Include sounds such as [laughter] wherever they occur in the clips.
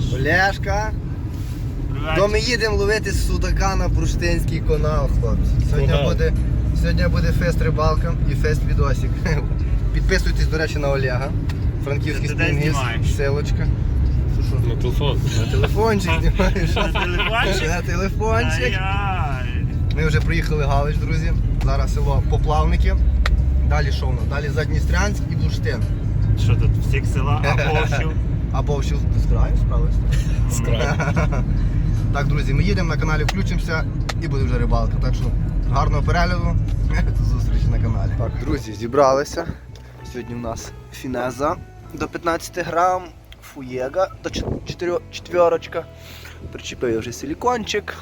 знаєш. Олешка. То ми їдемо ловити судака на бурштинський канал, хлопці. Сьогодні буде, сьогодні буде фест рибалка і фест відосик. [laughs] Підписуйтесь, до речі, на Олега. Франківський Ти де спінгіст. знімаєш? Що? На телефон. На телефончик [laughs] знімаєш. На телефончик? [laughs] На телефончик. Ай-яй. Ми вже приїхали Галич, друзі. Зараз село Поплавники. Далі що в нас? Далі Задністрянськ і Бурштин. Що тут, всіх села, Абовщів? А Бовщів ти з краю справишся? Так, друзі, ми їдемо на каналі, включимося і буде вже рибалка. Так що гарного перегляду. [laughs] До зустрічі на каналі. Так, друзі, зібралися. Сьогодні у нас фінеза до 15 грам, фуєга до 4 четверочка. Причепив я вже силікончик.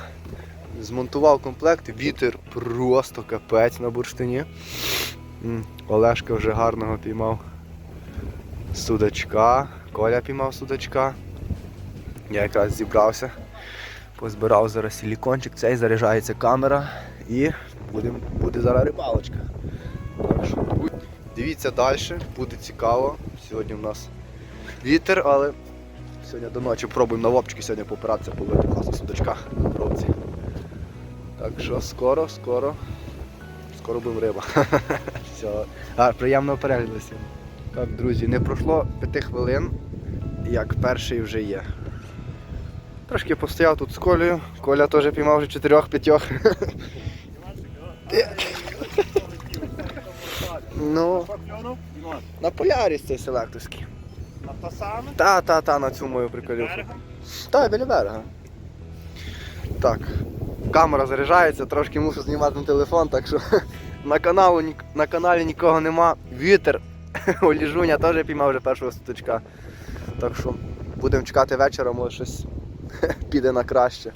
Змонтував комплект, вітер просто капець на бурштині. Олешка вже гарного піймав судачка. Коля піймав судачка. Я якраз зібрався, позбирав зараз силікончик, цей заряджається камера і буде, буде зараз рибалочка. Так що дивіться далі, буде цікаво. Сьогодні у нас вітер, але сьогодні до ночі пробуємо на вопчики сьогодні попиратися, половити класно судачка на бровці. Так що скоро, скоро, скоро будемо риба. [laughs] Все. Приємного перегляду всім. Так, друзі, не пройшло 5 хвилин, як перший вже є. Трошки постояв тут з Колею. Коля теж піймав вже чотирьох-п'ятьох. ну, на полярі цей селекторський. На то саме? Та, та, та, на цю мою приколюху. Та, біля берега. Так. Камера заряджається, трошки мушу знімати на телефон, так що [laughs] на, каналу, на каналі нікого нема. Вітер. [laughs] Оліжуня теж піймав вже першого суточка. Так що будемо чекати вечора, може щось [laughs] піде на краще.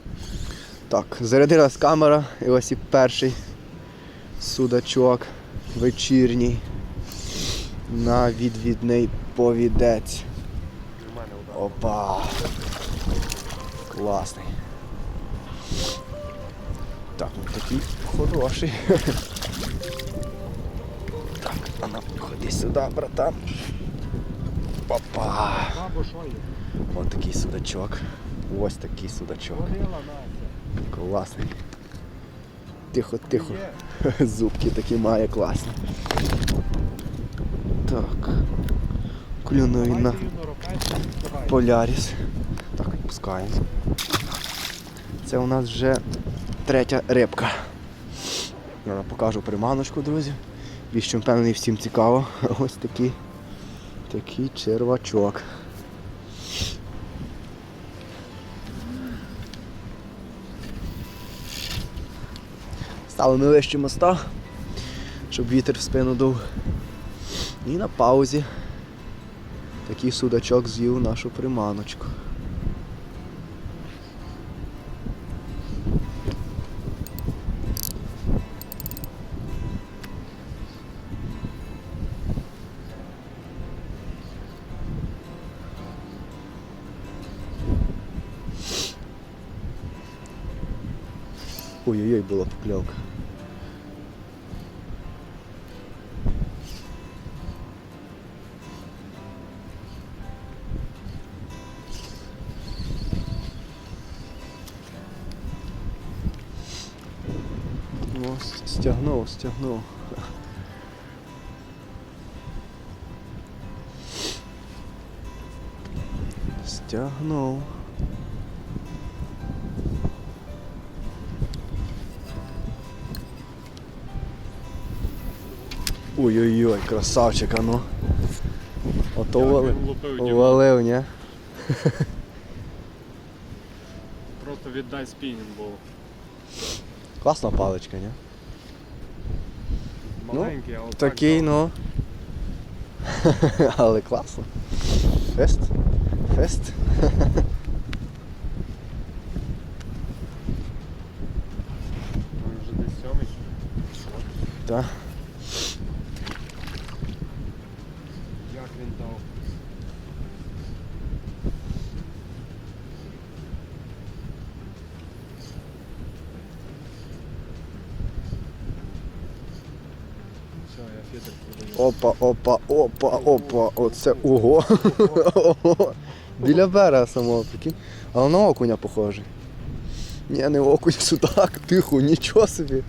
Так, зарядилась камера і ось і перший судачок вечірній на відвідний повідець. Опа! Класний. Так, ну такий хороший. [laughs] Так, а ну, ходи сюди, братан. Опа! Ось такий судачок. Ось такий судачок. Класний. Тихо, тихо. [laughs] Зубки такі має класні. Так. Клюнув на Поляріс. Так, відпускаємо. Це у нас вже третя рибка. Зараз покажу приманочку, друзі. Чим впевнений, всім цікаво. Ось такий, такий червачок. Стали ми вище моста, щоб вітер в спину дув. І на паузі такий судачок з'їв нашу приманочку. Ой-ой-ой, була покльовка. О, с- стягнув, стягнув. Ой-ой-ой, красавчик, а ну. Ото вали- валив, ні? Просто віддай спінінг був. Класна паличка, ні? Маленький, а отак. Такий, ну. [laughs] Але класно. Фест. Фест. [laughs] Він вже десь сьомий. Так. Як він дав? Все, я фідер продаю. Опа, опа, опа. Оце ого. Біля берега самого, прикинь. Але на окуня похожий. Ні, не окунь, [laughs] судак, тихо, нічого собі.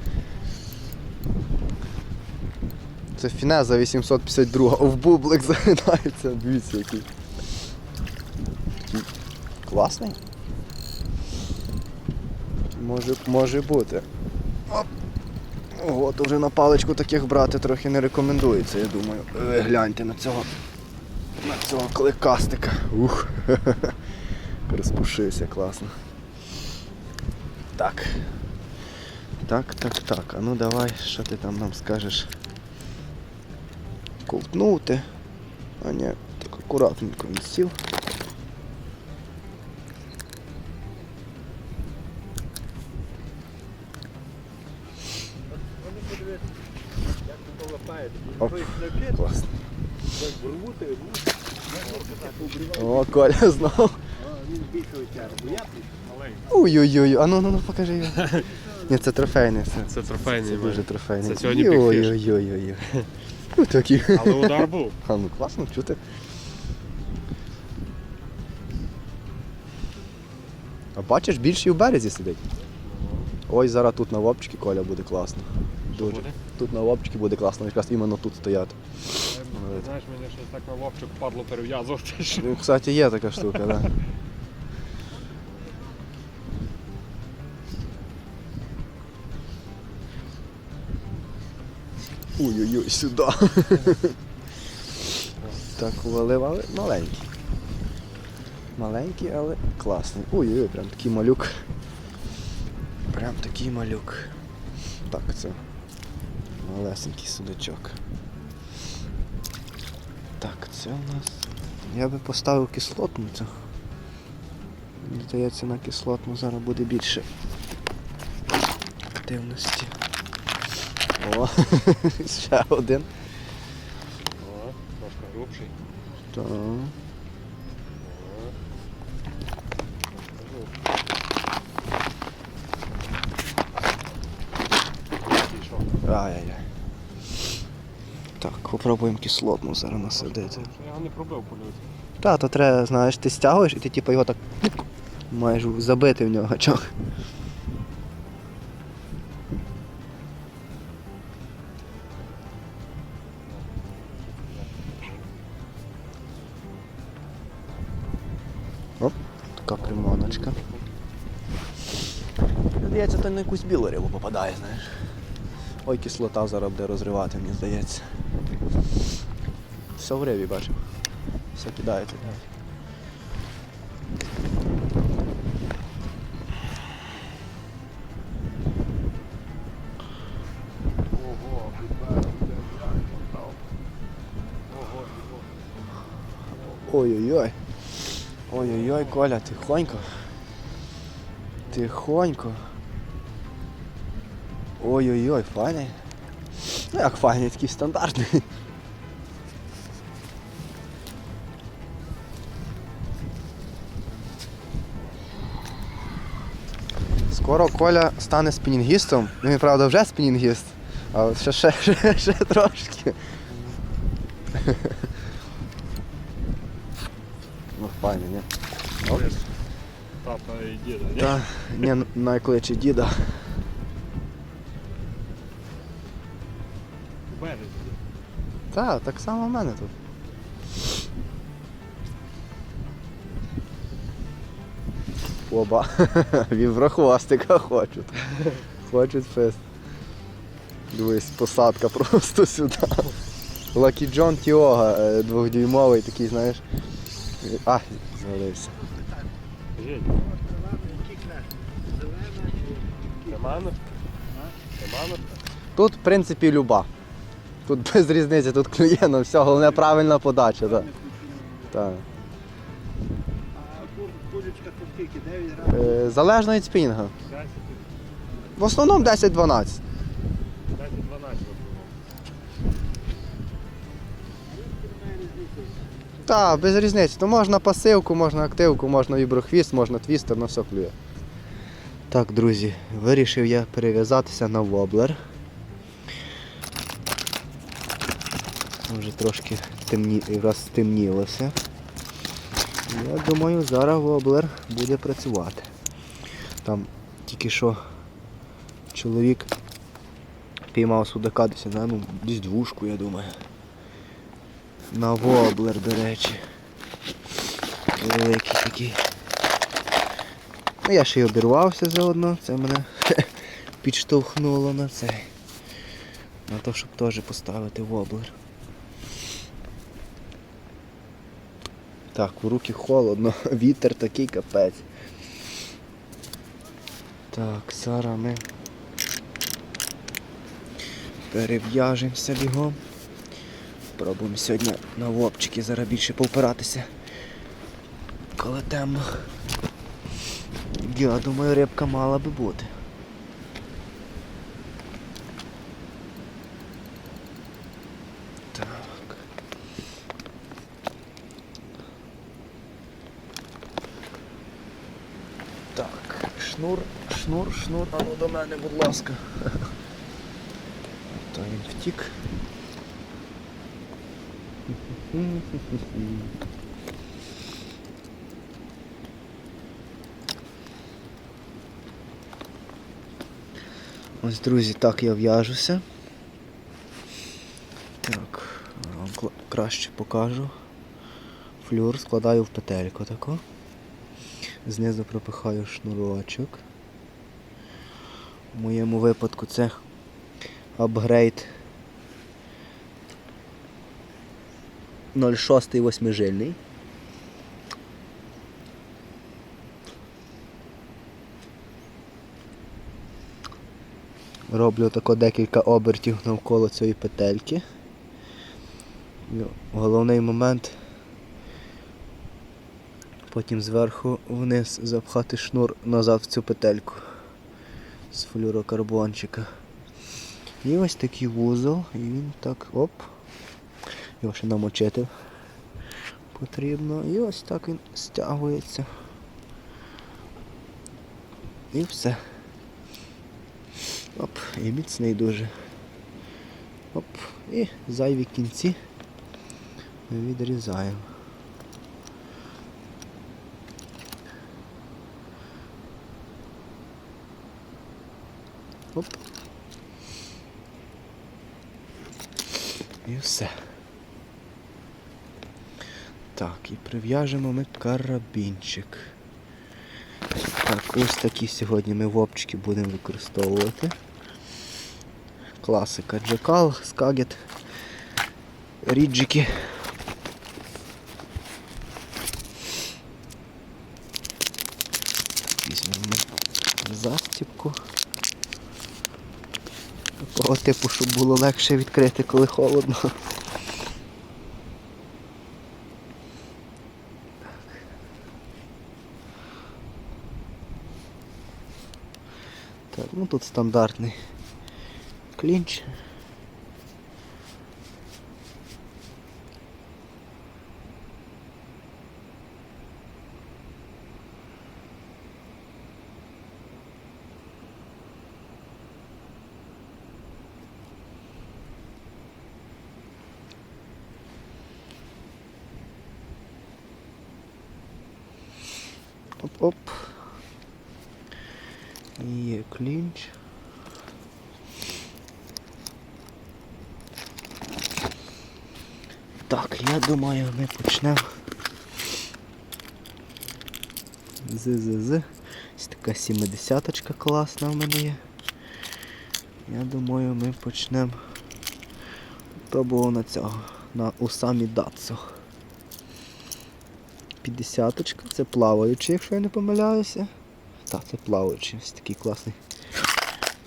Це фінеза 852, в бублик загинається, дивіться який. Класний. Може, може бути. Оп. Ого, то вже на паличку таких брати трохи не рекомендується, я думаю. Ви гляньте на цього. На цього кликастика. Ух. [laughs] Розпушився класно. Так. Так, так, так. А ну давай, що ти там нам скажеш? Ковтнути. А ні, так акуратненько він сів. Оп, класно. О, Коля знов. Ой-ой-ой, а ну ну ну покажи його. Ні, це трофейний. Це, Це трофейний. це дуже трофейний. Це сьогодні Big Fish. Ой-ой-ой. Ну такі. Але удар був. А ну класно чути. А бачиш, більший у березі сидить. Ой, зараз тут на вопчики Коля буде класно. Дуже. буде? Тут на вопчики буде класно, якраз іменно тут стояти. Знаєш, мені щось так на вовчик падло перев'язувати. [laughs] Ну, кстати, є така штука, так. Да. Ой-ой-ой, сюди. так, увалив, але маленький. Маленький, але класний. Ой-ой-ой, прям такий малюк. Прям такий малюк. Так, це малесенький судачок. Так, це у нас. Я би поставив кислотницю. Мені здається, на кислотну зараз буде більше активності. О, [laughs] ще один. О, трошки грубший. Так. Попробуємо кислотну зараз насадити. Я його не пробив по. Та, то треба, знаєш, ти стягуєш і ти типу його так маєш забити в нього гачок. Оп, така приманочка. Здається, то на якусь білу рибу попадає, знаєш. Ой, кислота зараз буде розривати, мені здається. Все в рибі бачив. Все Ого, Ой-ой-ой. Ой-ой-ой, Коля, тихонько. Тихонько. Ой-ой-ой, файний. Ну як файний, такий стандартний. Скоро Коля стане спінінгістом. Ну він, правда, вже спінінгіст. Але ще, ще, ще, ще трошки. Ну, файний, ні? Тата і діда, ні? Та, ні, найкличе діда. Та, так само в мене тут. Оба. [laughs] Віврохвостика хочуть. Хочуть фест. Дивись, посадка просто сюди. Лакі Джон Тіога, е, двохдюймовий такий, знаєш. А, звалився. Тут, в принципі, люба. Тут без різниці, тут клює на все, головне правильна подача. Так. Так. Кулечка тут скільки? 9 грамів. Е, залежно від спінга. В основному 10-12. 10, 12. Так, без різниці. То можна пасивку, можна активку, можна віброхвіст, можна твістер, на все клює. Так, друзі, вирішив я перев'язатися на воблер. Вже трошки темні... раз стемнілося. Я думаю, зараз воблер буде працювати. Там тільки що чоловік піймав судака десь, ну, десь двушку, я думаю. На воблер, до речі. Великий такий. Ну я ще й обірвався заодно, це мене [laughs] підштовхнуло на цей. На те, щоб теж поставити воблер. Так, в руки холодно, [laughs] вітер такий капець. Так, зараз ми перев'яжемося бігом. Пробуємо сьогодні на вопчики зараз більше повпиратися. Коли темно. Я думаю, рибка мала би бути. Так. Так, шнур, шнур, шнур, а ну до мене, будь ласка. [laughs] То він втік. [laughs] Ось, друзі, так я в'яжуся. Так, вам краще покажу. Флюр складаю в петельку таку. Знизу пропихаю шнурочок. В моєму випадку це апгрейд 0,6 восьмижильний. Роблю тако декілька обертів навколо цієї петельки. Ну, Головний момент потім зверху вниз запхати шнур назад в цю петельку з флюрокарбончика. І ось такий вузол, і він так оп. Його ще намочити потрібно. І ось так він стягується. І все. Оп, і міцний дуже. Оп, і зайві кінці відрізаємо. Оп. І все. Так, і прив'яжемо ми карабінчик. Так, ось такі сьогодні ми вопчики будемо використовувати. Класика Джекал, Скагет, Ріджики. Такого типу, щоб було легше відкрити, коли холодно. Ну тут стандартний клінч. Оп-оп. Є клінч. Так, я думаю, ми почнемо з з з Ось така 70-очка класна в мене є. Я думаю, ми почнемо пробував на цього, на Усамі Датсу. 50-очка, це плаваючий, якщо я не помиляюся. Так, це плаваючий, ось такий класний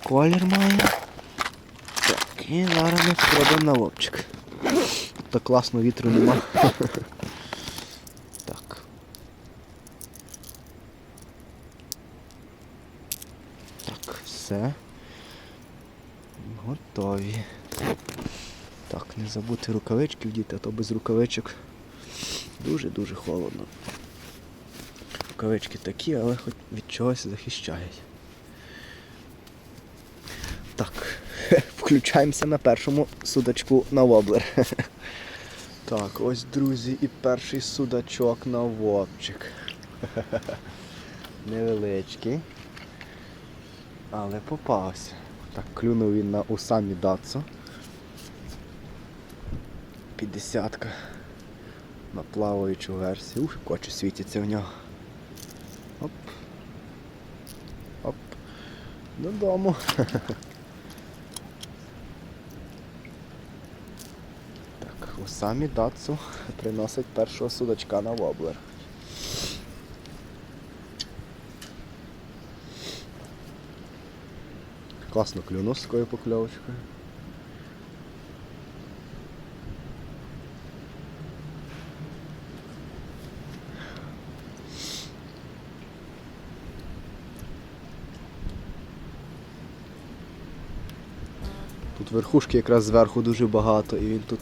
колір має. Так, і зараз ми спробуємо на лобчик. Так класно вітру нема. [laughs] Так. Так, все. Готові. Так, не забути рукавички вдіти, а то без рукавичок дуже-дуже холодно. Рукавички такі, але хоч від чогось захищають. Так, [laughs] включаємося на першому судочку на воблер. [laughs] Так, ось, друзі, і перший судачок на вовчик. [laughs] Невеличкий. Але попався. Так, клюнув він на усамі дацу. 50 на плаваючу версію. Ух, очі світяться в нього. Оп. Оп. Додому. [laughs] Так, усамі дацу приносить першого судачка на воблер. Класно клюнув з такою покльовочкою. Тут верхушки якраз зверху дуже багато і він тут.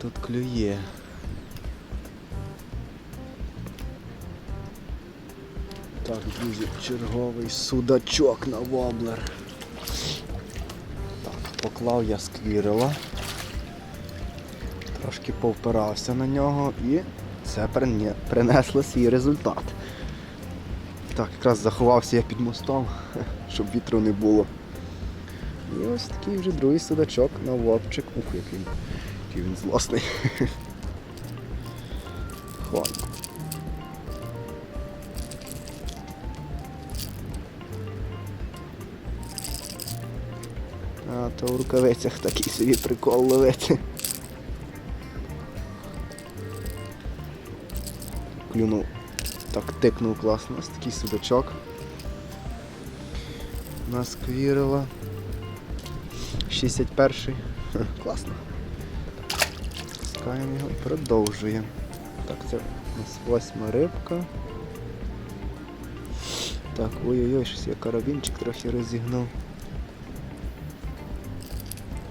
Тут клює. Так, друзі, черговий судачок на воблер. Так, поклав я сквірила. Трошки повпирався на нього і це принесло свій результат. Так, якраз заховався я під мостом, [laughs] щоб вітру не було. І ось такий вже другий судачок на вовчик. Ух, який, який він злосний. Хваль. А, то в рукавицях такий собі прикол ловити. Клюнув. Так тикнув класно. Ось такий судачок. Нас квірила. 61-й. Класно. Пускаємо його і продовжуємо. Так, це у нас восьма рибка. Так, ой-ой-ой, щось я карабінчик трохи розігнув.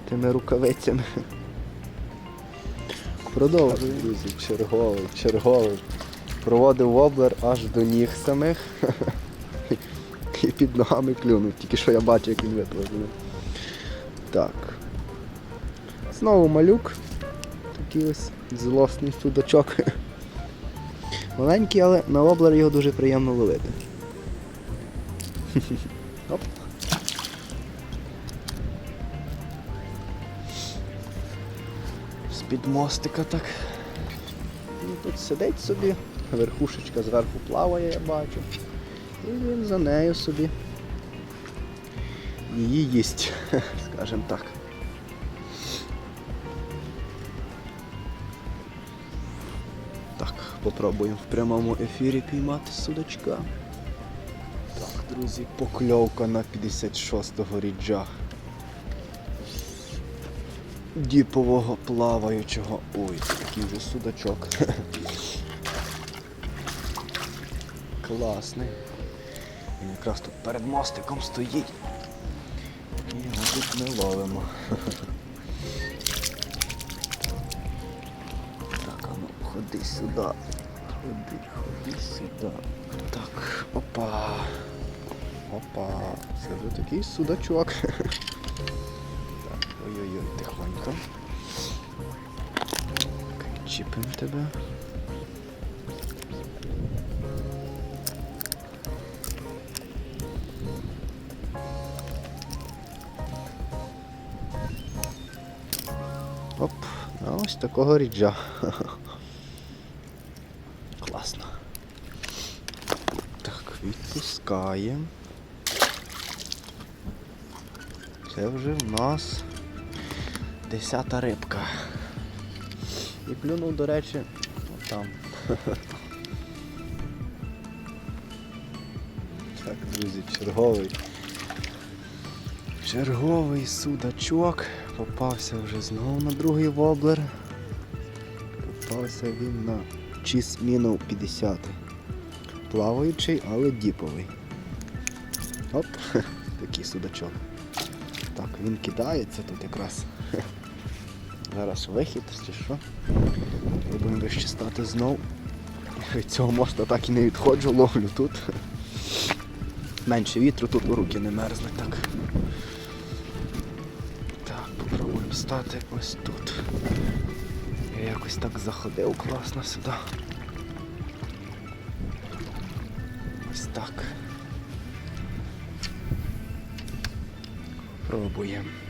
Тими рукавицями. Продовжуємо, друзі, черговий, черговий. Проводив воблер аж до ніг самих. І під ногами клюнув. Тільки що я бачу, як він виплив. Так. Знову малюк. Такий ось злосний судачок. Маленький, але на воблер його дуже приємно ловити. Оп. З-під мостика так. Він тут сидить собі, верхушечка зверху плаває, я бачу. І він за нею собі. Її їсть, [laughs] скажімо так. Попробуємо в прямому ефірі піймати судачка. Так, друзі, покльовка на 56-го ріджа. Діпового плаваючого. Ой, такий вже судачок. [laughs] Класний. Він якраз тут перед мостиком стоїть. І його тут ми ловимо. [laughs] ходи сюди. Ходи, ходи сюди. Так, опа. Опа. Це вже такий судачок. [laughs] Так, ой-ой-ой, тихонько. Так, Чіпимо тебе. Оп, а ось такого ріджа. [laughs] Класно. Так, відпускаємо. Це вже в нас десята рибка. І плюнув, до речі, там. [laughs] Так, друзі, черговий. Черговий судачок. Попався вже знову на другий воблер. Попався він на чісмінов 50. Плаваючий, але діповий. Оп, [laughs] такий судачок. Так, він кидається тут якраз. [laughs] Зараз вихід чи що. Будемо вище стати знов. Від [laughs] цього можна так і не відходжу, ловлю тут. Менше вітру, тут у руки не мерзнуть так. Так, попробуємо стати ось тут. Я якось так заходив класно сюди. спробуємо.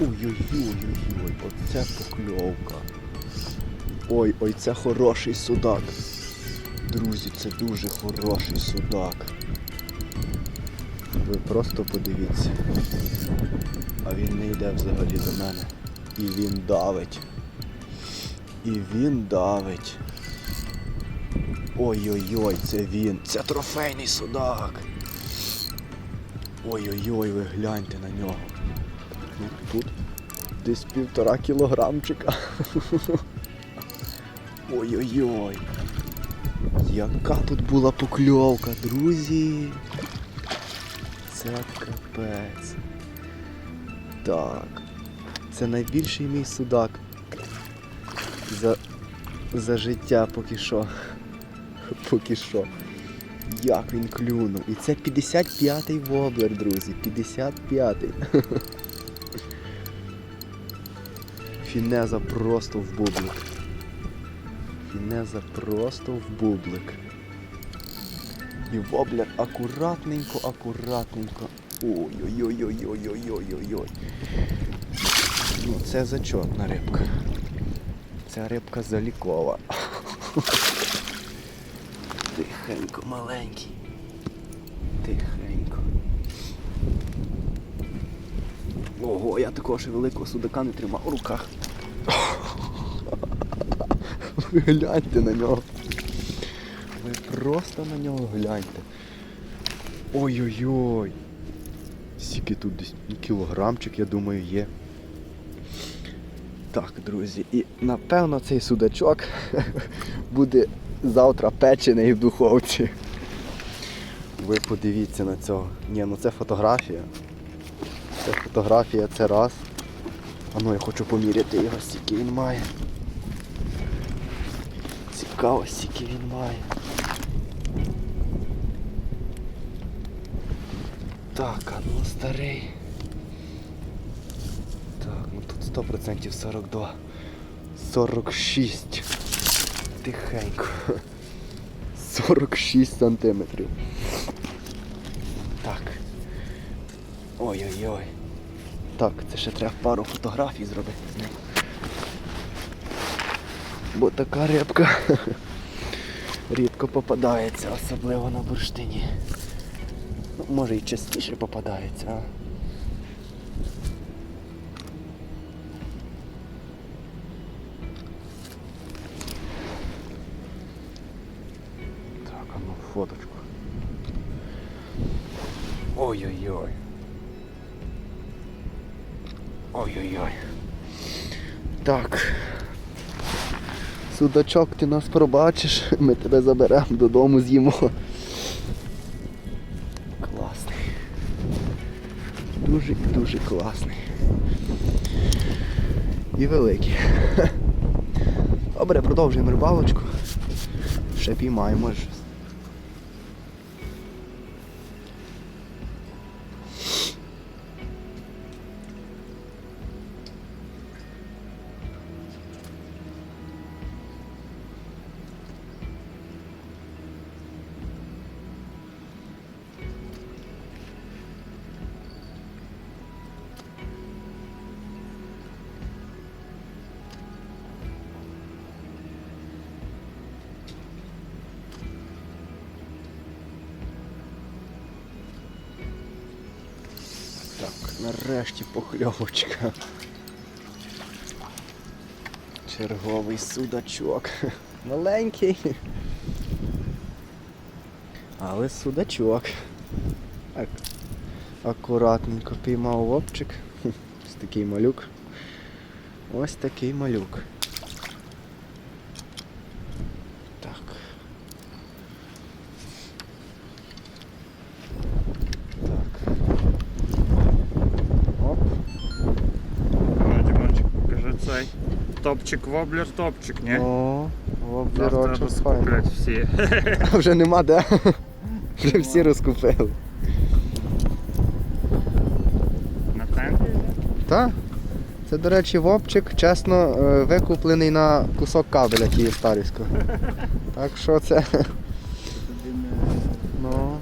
Ой-ой-ой-ой-ой, оце покльовка. Ой, ой, це хороший судак. Друзі, це дуже хороший судак. Ви просто подивіться. А він не йде взагалі до мене. І він давить. І він давить. Ой-ой-ой, це він. Це трофейний судак. Ой-ой-ой, ви гляньте на нього. Десь півтора кілограмчика. Ой-ой-ой. Яка тут була покльовка, друзі. Це капець. Так. Це найбільший мій судак. За, за життя поки що. Поки що. Як він клюнув. І це 55-й воблер, друзі. 55-й. Фінеза просто в бублик. Фінеза просто в бублик. І воблер акуратненько, акуратненько. Ой-ой-ой-ой-ой-ой-ой-ой. Ну, це зачотна рибка. Ця рибка залікова. [laughs] Тихенько, маленький. Ого, я такого ще великого судака не тримав у руках. Ви гляньте на нього. Ви просто на нього гляньте. Ой-ой-ой. Скільки тут десь кілограмчик, я думаю, є. Так, друзі, і напевно цей судачок [laughs] буде завтра печений в духовці. Ви подивіться на цього. Ні, ну це фотографія. Це фотографія, це раз. А ну я хочу поміряти його, скільки він має. Цікаво, скільки він має. Так, а ну старий. Так, ну тут 100% 42. 46. Тихенько. [laughs] 46 сантиметрів. Так. Ой-ой-ой. Так, це ще треба пару фотографій зробити з ним. Бо така рибка [laughs] рідко попадається, особливо на бурштині. Ну, може і частіше попадається, а. Так, а ну фоточку. Ой-ой-ой. Ой-ой-ой. Так. Судачок, ти нас пробачиш, [laughs] ми тебе заберемо додому з'їмо. Класний. Дуже дуже класний. І великий. [laughs] Добре, продовжуємо рибалочку. Ще піймаємо покльовочка. Черговий судачок. Маленький. Але судачок. Так. Акуратненько піймав вовчик. Ось такий малюк. Ось такий малюк. Так. Так. Оп. О, Дімончик, покажи цей. Топчик, воблер, топчик, ні? О, воблерочок файний. розкуплять всі. А вже нема де. Вже всі розкупили. На тенті? Так. Це, до речі, вовчик, чесно, е, викуплений на кусок кабеля Київстарівського. [laughs] Так що це. Ну.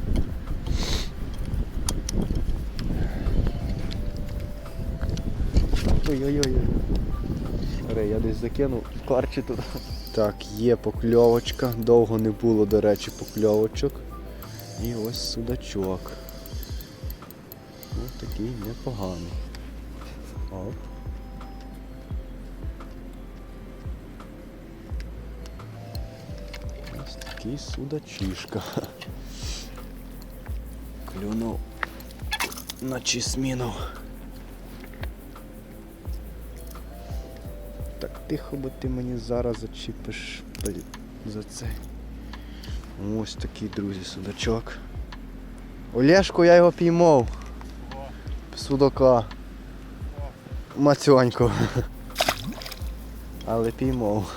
Ой-ой-ой. Я десь закинув карчі туди. Так, є покльовочка. Довго не було, до речі, покльовочок. І ось судачок. Ось такий непоганий. Оп. Ось такий судачишка. Клюнув на чисміну. Тихо, бо ти мені зараз зачіпиш за це. Ось такий, друзі, судачок. Олешку я його піймав. Судака. Мацьоньку. Але піймав.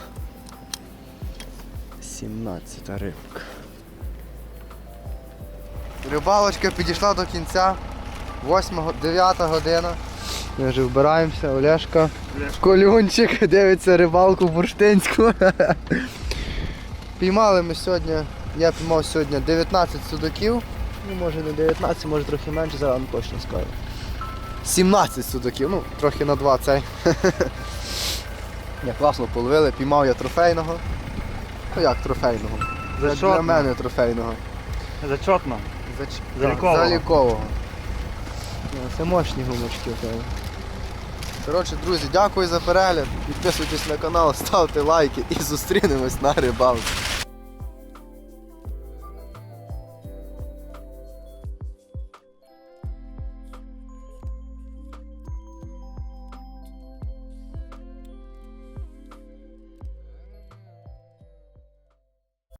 17 рибка. Рибалочка підійшла до кінця. 8 9 година. Ми вже вбираємося, Олешка. Колюнчик дивиться рибалку бурштинську. Піймали ми сьогодні, я піймав сьогодні 19 судаків. Ну, може не 19, може трохи менше, зараз вам точно скажу. 17 судаків, ну трохи на 2 цей. Я класно половили, піймав я трофейного. Ну як трофейного? Для, для мене трофейного. Зачетно. Зач... Залікового. Залікового. Це мощні гумочки в тебе. Коротше, друзі, дякую за перегляд. Підписуйтесь на канал, ставте лайки і зустрінемось на рибалці.